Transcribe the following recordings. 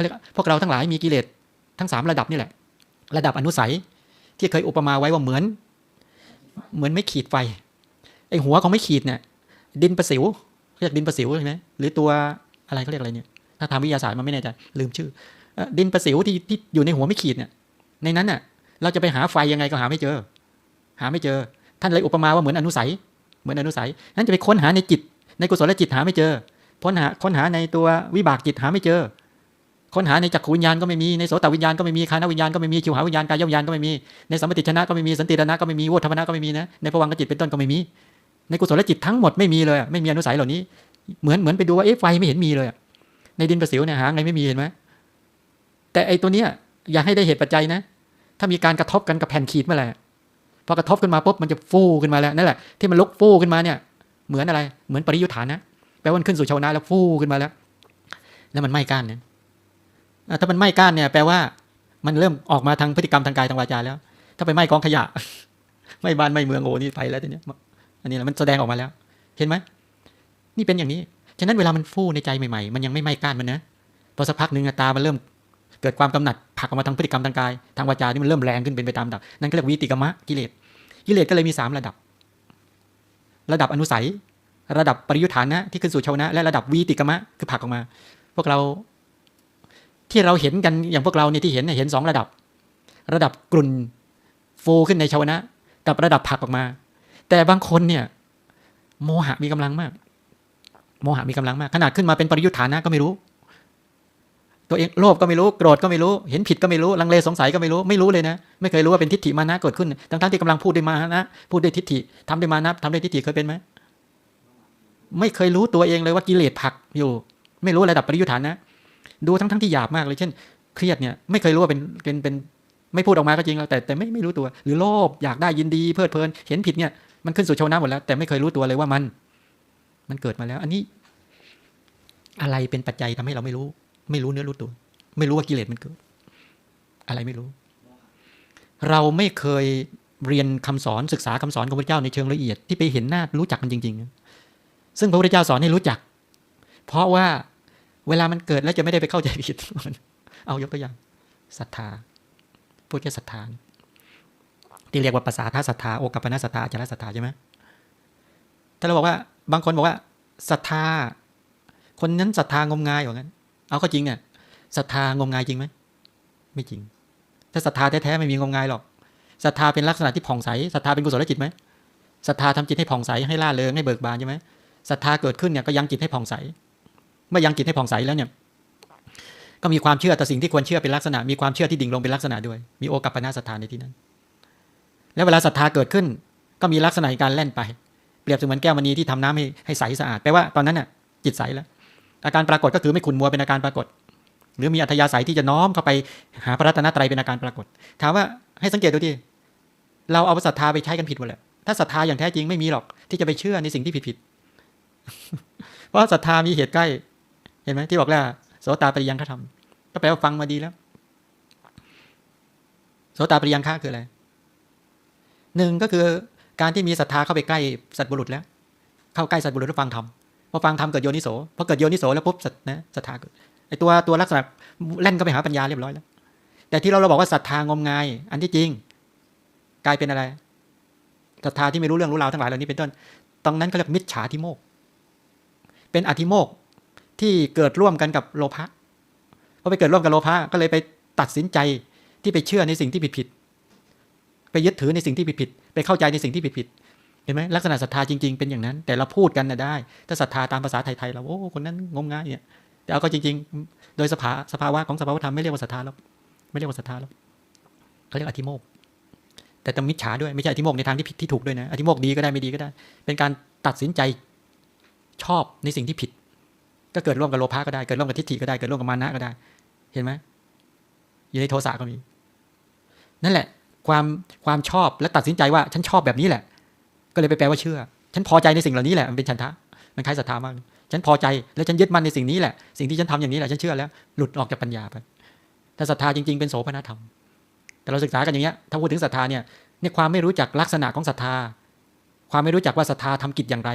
เขาเรียกพวกเราทั้งหลายมีกิเลสทั้งสามระดับนี่แหละ ระดับอนุสัยที่เคยอุปมาไว้ว่าเหมือน เหมือนไม่ขีดไฟไอหัวของไม่ขีดเนี่ย ดินประสิวเรียกดินประสิวใช่ไหมหรือตัวอะไรเขาเรียกอะไรเนี่ยถ้าทางวิทยาศาสตร์มันไม่แน่ใจลืมชื่อเอ่อดินประสิวที่ที่อยู่ในหัวไม่ขีดเนี่ยในนั้นน่ะเราจะไปหาไฟยังไงก็หาไม่เจอ หาไม่เจอ ท่านเลยอุปมาว่าเหมือนอนุสัย เหมือนอนุสัยนั้นจะไปค้นหาในจิต ในกุศลจิตหาไม่เจอค้นหาค้นหาในตัววิบากจิตหาไม่เจอ ค้นหาในจักรวิญญาณก็ไม่มีในโสตวิญญาณก็ไม่มีคานวิญญาณก็ไม่มีชิวหาวิญญาณกายวิญญาณก็ไม่มีในสัมปติชนะก็ไม่มีสันติรณะก็ไม่มีโวธรรมนะก็ไม่มีนะในภวังกจิตเป็นต้นก็ไม่มี ในกุศลจิตทั้งหมดไม่มีเลยไม่มีอนุสัยเหล่านี้ เหมือนเหมือนไปดูว่าเอ๊ะไฟไม่เห็นมีเลยในดินประสิวเนี่ยหาไงไม่มีเห็นไหมแต่ไอ้ตัวเนี้ยอย่าให้ได้เหตุปัจจัยนะ ถ้ามีการกระทบกันกับแผ่นขีดเมื่อไหร่พอกระทบขึ้นมาปุ๊บมันจะฟูขึ้นมาแล้วนั่นแหละที่มันลุกฟูขึ้นมาเนี่ย เหมือนอะไรเหมือนปริยุทธานะแปลว่าขึ้นสู่ชาวนะแล้วฟูขึ้นมาแล้ว แล้วมันไหม้ก้านเนี่ย ถ้ามันไหม้ก้านเนี่ยแปลว่า มันเริ่มออกมาทางพฤติกรรมทางกายทางวาจาแล้ว ถ้าไปไหม้กองขยะ ไม้บ้านไม้เมืองโอ้นี่ไปแล้วทีเนี้ยอันนี้มันแสดงออกมาแล้ว เห็นไหมนี่เป็นอย่างนี้ฉะนั้นเวลามันฟูในใจใหม่ๆ มันยังไม่ไหม้ก้านมันนะพอสักพักหนึ่งตา มันเริ่มเกิดความกำหนัดผักออกมาทางพฤติกรรมทางกายทางวาจาที่มันเริ่มแรงขึ้นเป็นไปตามระดับนั่นก็เรียกวิติกรรมะกิเลสกิเลสก็เลยมีสามระดับ ระดับอนุสัย ระดับปริยุทธานะที่ขึ้นสู่ชาวนะ และระดับวีติกรรมะคือผักออกมา พวกเรา ที่เราเห็นกันอย่างพวกเราเนี่ยที่เห็นเนี่ยเห็นสองระดับ ระดับกลุ่นฟูขึ้นในชาวนะ กับระดับผักออกมา แต่บางคนเนี่ย โมหะมีกำลังมาก โมหะมีกำลังมาก ขนาดขึ้นมาเป็นปริยุทธานะก็ไม่รู้ ตัวเองโลภก็ไม่รู้โกรธก็ไม่รู้ เห็นผิดก็ไม่รู้ลังเลสงสัยก็ไม่รู้ไม่รู้เลยนะ ไม่เคยรู้ว่าเป็นทิฏฐิมานะเกิดขึ้นทั้งๆที่กำลังพูดด้วยมานะพูดด้วยทิฏฐิทำด้วยมานะทำด้วยทิฏฐิเคยเป็นไหมไม่เคยรู้ตัวเองเลยว่ากิเลสผักอยู่ ไม่รู้ระดับปริยุทธานะ ดูทั้งๆที่หยาบมากเลยเช่น เครียดเนี่ยไม่เคยรู้ว่าเป็นเป็นเป็นไม่พูดออกมาก็จริงแล้วแต่แต่ไม่ไม่รู้ตัว หรือโลภอยากได้ยินดีเพลิดเพลิน เห็นผิดเนี่ยมันขึ้นสู่ชาวนะหมดแล้ว แต่ไม่เคยรู้ตัวเลยว่ามัน มันเกิดมาแล้ว อันนี้อะไรเป็นปัจจัยทำให้เราไม่รู้ ไม่รู้เนื้อรู้ตัว ไม่รู้ว่ากิเลสมันเกิด อะไรไม่รู้ เราไม่เคยเรียนคำสอนศึกษาคำสอนของพระเจ้าในเชิงละเอียดที่ไปเห็นหน้ารู้จักมันจริง ๆ ซึ่งพระพุทธเจ้าสอนให้รู้จัก เพราะว่า เวลามันเกิดแล้วจะไม่ได้ไปเข้าใจผิด เอายกตัวอย่างศรัทธาพูดแค่ศรัทธาที่เรียกว่าภาษาท่าศรัทธาโอกัปปนาศรัทธาจารศรัทธาใช่ไหมถ้าเราบอกว่าบางคนบอกว่าศรัทธา คนนั้นศรัทธางมงายอย่างนั้น เอาก็จริงเนี่ยศรัทธางมงายจริงไหมไม่จริง ถ้าศรัทธาแท้ๆไม่มีงมงายหรอกศรัทธาเป็นลักษณะที่ผ่องใสศรัทธาเป็นกุศลจิตไหมศรัทธาทำจิตให้ผ่องใสให้ล่าเริงให้เบิกบานใช่ไหมศรัทธาเกิดขึ้นเนี่ยก็ยังจิตให้ผ่องใส เมื่อยังจิตให้ผ่องใสแล้วเนี่ย ก็มีความเชื่อต่อสิ่งที่ควรเชื่อเป็นลักษณะ มีความเชื่อที่ดิ่งลงเป็นลักษณะด้วย มีโอกัปปนาศรัทธาในที่นั้น แล้วเวลาศรัทธาเกิดขึ้น ก็มีลักษณะการแล่นไป เปรียบเสมือนแก้วมณีที่ทำน้ำให้ให้ใสสะอาดแปลว่าตอนนั้นน่ะ จิตใสแล้ว อาการปรากฏก็คือไม่ขุนมัวเป็นอาการปรากฏ หรือมีอัธยาศัยที่จะน้อมเข้าไปหาพระรัตนตรัยเป็นอาการปรากฏ ถามว่าให้สังเกตดูดิเราเอาศรัทธาไปใช้กันผิดหมดเลยถ้าศรัทธาอย่างแท้จริงไม่มีหรอกที่จะไปเชื่อในสิ่งที่ผิดๆเพราะศรัทธามีเหตุใกล้ ห็นไหมที่บอกแล้วโสตาปริยังฆทำก็แปลว่าฟังมาดีแล้วโสตาปริยังฆคืออะไรหนึ่งก็คือการที่มีศรัทธาเข้าไปใกล้สัตว์บุรุษแล้ว เข้าใกล้สัตว์บุรุษแล้วฟังธรรมพอฟังธรรมเกิดโยนิโสพอเกิดโยนิโสแล้วปุ๊บสัตนะศรัทธาเกิดไอตัวตัวลักษณะเล่นก็ไปหาปัญญาเรียบร้อยแล้ว แต่ที่เราเราบอกว่าศรัทธางมงาย อันที่จริง กลายเป็นอะไรศรัทธาที่ไม่รู้เรื่องรู้ราวทั้งหลายเหล่านี้เป็นต้นตรงนั้นเขาเรียกมิจฉาทิโมก เป็นอธิโมก ที่เกิดร่วมกันกับโลภะพอไปเกิดร่วมกับโลภะก็เลยไปตัดสินใจที่ไปเชื่อในสิ่งที่ผิดๆไปยึดถือในสิ่งที่ผิดๆไปเข้าใจในสิ่งที่ผิดๆเห็นไหมลักษณะศรัทธาจริงๆเป็นอย่างนั้น แต่เราพูดกันนะได้ ถ้าศรัทธาตามภาษาไทยๆเราโอ้คนนั้นงมงายเนี่ยแต่เอาก็จริง ๆ โดยสภาสภาวะของสภาวธรรมไม่เรียกว่าศรัทธาแล้วไม่เรียกว่าศรัทธาแล้วเขาเรียกอธิโมกแต่ต้องมิจฉาด้วยไม่ใช่อธิโมกในทางที่ผิดที่ถูกด้วยนะอธิโมกดีก็ได้ไม่ดีก็ได้ เป็นการตัดสินใจชอบในสิ่งที่ผิด ก็เกิดร่วมกับโลภะก็ได้ เกิดร่วมกับทิฏฐิก็ได้ เกิดร่วมกับมานะก็ได้ เห็นไหมอยู่ในโทสะก็มี นั่นแหละ ความความชอบและตัดสินใจว่าฉันชอบแบบนี้แหละ ก็เลยไปแปลว่าเชื่อ ฉันพอใจในสิ่งเหล่านี้แหละ มันเป็นฉันทะ มันคล้ายศรัทธามาก ฉันพอใจแล้วฉันยึดมั่นในสิ่งนี้แหละ สิ่งที่ฉันทำอย่างนี้แหละ ฉันเชื่อแล้ว หลุดออกจากปัญญาไปแต่ศรัทธาจริงๆ เป็นโสภณธรรม แต่เราศึกษากันอย่างเงี้ย ถ้าพูดถึงศรัทธาเนี่ยเนี่ยความไม่รู้จักลักษณะของศรัทธา ความไม่รู้จักว่าศรัทธาทำกิจอย่างไร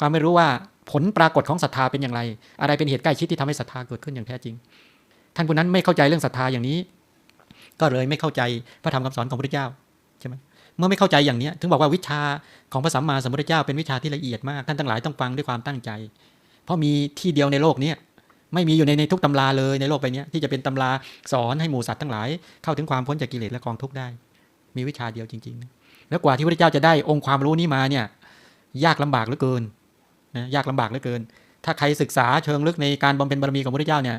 ความไม่รู้ว่า ผลปรากฏของศรัทธาเป็นอย่างไร อะไรเป็นเหตุใกล้ชิดที่ทำให้ศรัทธาเกิดขึ้นอย่างแท้จริง ท่านผู้นั้นไม่เข้าใจเรื่องศรัทธาอย่างนี้ ก็เลยไม่เข้าใจพระธรรมคำสอนของพระพุทธเจ้าใช่ไหมเมื่อไม่เข้าใจอย่างนี้ถึงบอกว่าวิชาของพระสัมมาสัมพุทธเจ้าเป็นวิชาที่ละเอียดมากท่านทั้งหลายต้องฟังด้วยความตั้งใจ เพราะมีที่เดียวในโลกนี้ไม่มีอยู่ในในทุกตำราเลยในโลกใบนี้ที่จะเป็นตำราสอนให้หมู่สัตว์ทั้งหลาย เข้าถึงความพ้นจากกิเลสและกองทุกข์ได้ มีวิชาเดียวจริง ๆ แล้วกว่าที่พระพุทธเจ้าจะได้องค์ความรู้นี้มาเนี่ยยากลำบากเหลือเกิน นะยากลำบากเหลือเกิน ถ้าใครศึกษาเชิงลึกในการบำเพ็ญบารมีของพระพุทธเจ้าเนี่ย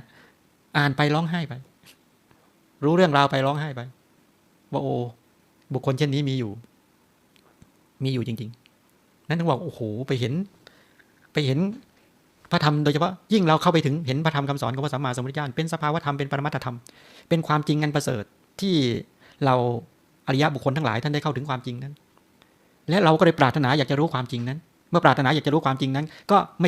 อ่านไปร้องไห้ไป รู้เรื่องราวไปร้องไห้ไป ว่าโอ้บุคคลเช่นนี้มีอยู่ มีอยู่จริง ๆ นั้นถึงบอกโอ้โหไปเห็น ไปเห็นพระธรรมโดยเฉพาะยิ่งเราเข้าไปถึงเห็นพระธรรมคำสอนของพระสัมมาสัมพุทธเจ้าเป็นสภาวธรรมเป็นปรมัตถธรรม เป็นความจริงอันประเสริฐที่เราอริยบุคคลทั้งหลายท่านได้เข้าถึงความจริงนั้น และเราก็เลยปรารถนาอยากจะรู้ความจริงนั้น เมื่อปรารถนาอยากจะรู้ความจริงนั้น ก็ไม่ใช่